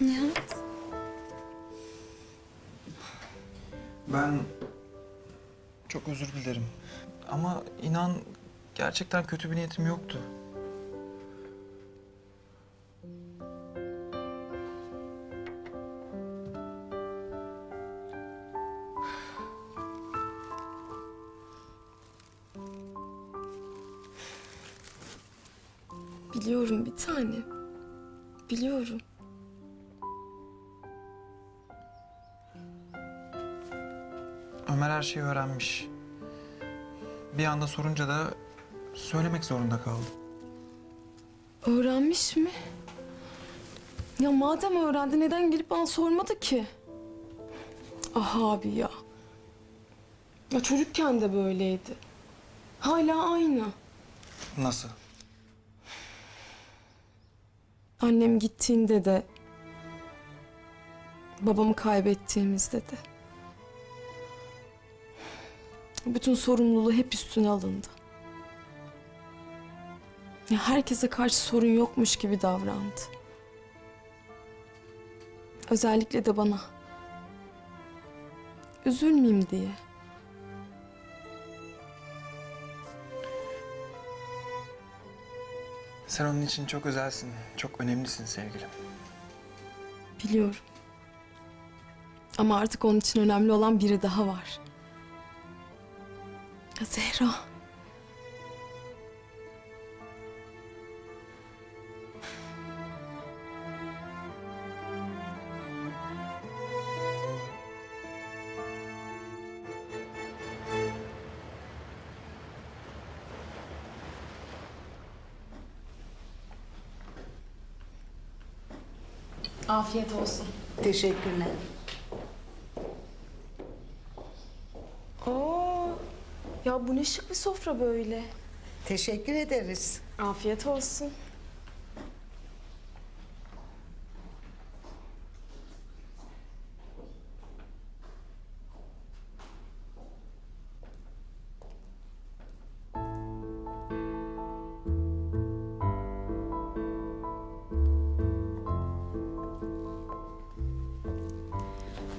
Nihat. Ben çok özür dilerim. Ama inan gerçekten kötü bir niyetim yoktu. Biliyorum bir tane. Biliyorum. Ömer her şeyi öğrenmiş. Bir anda sorunca da söylemek zorunda kaldım. Öğrenmiş mi? Ya madem öğrendi neden gelip bana sormadı ki? Ah abi ya. Ya çocukken de böyleydi. Hala aynı. Nasıl? Annem gittiğinde de babamı kaybettiğimizde de bütün sorumluluğu hep üstüne alındı. Ya herkese karşı sorun yokmuş gibi davrandı. Özellikle de bana. Üzülmeyeyim diye. Sen onun için çok özelsin, çok önemlisin sevgilim. Biliyorum. Ama artık onun için önemli olan biri daha var. Zehra. Afiyet olsun. Teşekkürler. Aa, ya bu ne şık bir sofra böyle. Teşekkür ederiz. Afiyet olsun.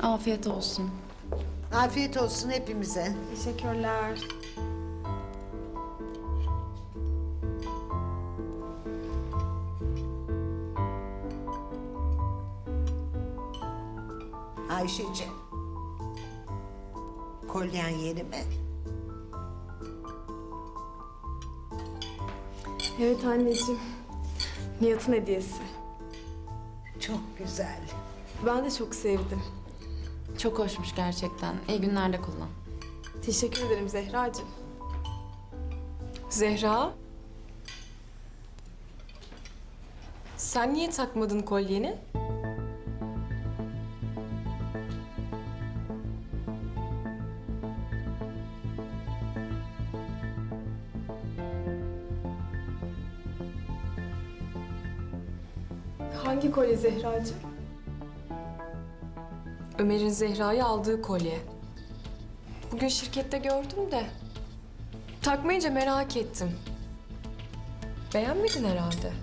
Afiyet olsun. Afiyet olsun hepimize. Teşekkürler. Ayşeciğim. Kolyen yeni mi? Evet anneciğim. Nihat'ın hediyesi. Çok güzel. Ben de çok sevdim. Çok hoşmuş gerçekten. İyi günlerde kullan. Teşekkür ederim Zehracığım. Zehra. Sen niye takmadın kolyeni? Hangi kolye Zehracığım? Ömer'in Zehra'yı aldığı kolye. Bugün şirkette gördüm de. Takmayınca merak ettim. Beğenmedin herhalde.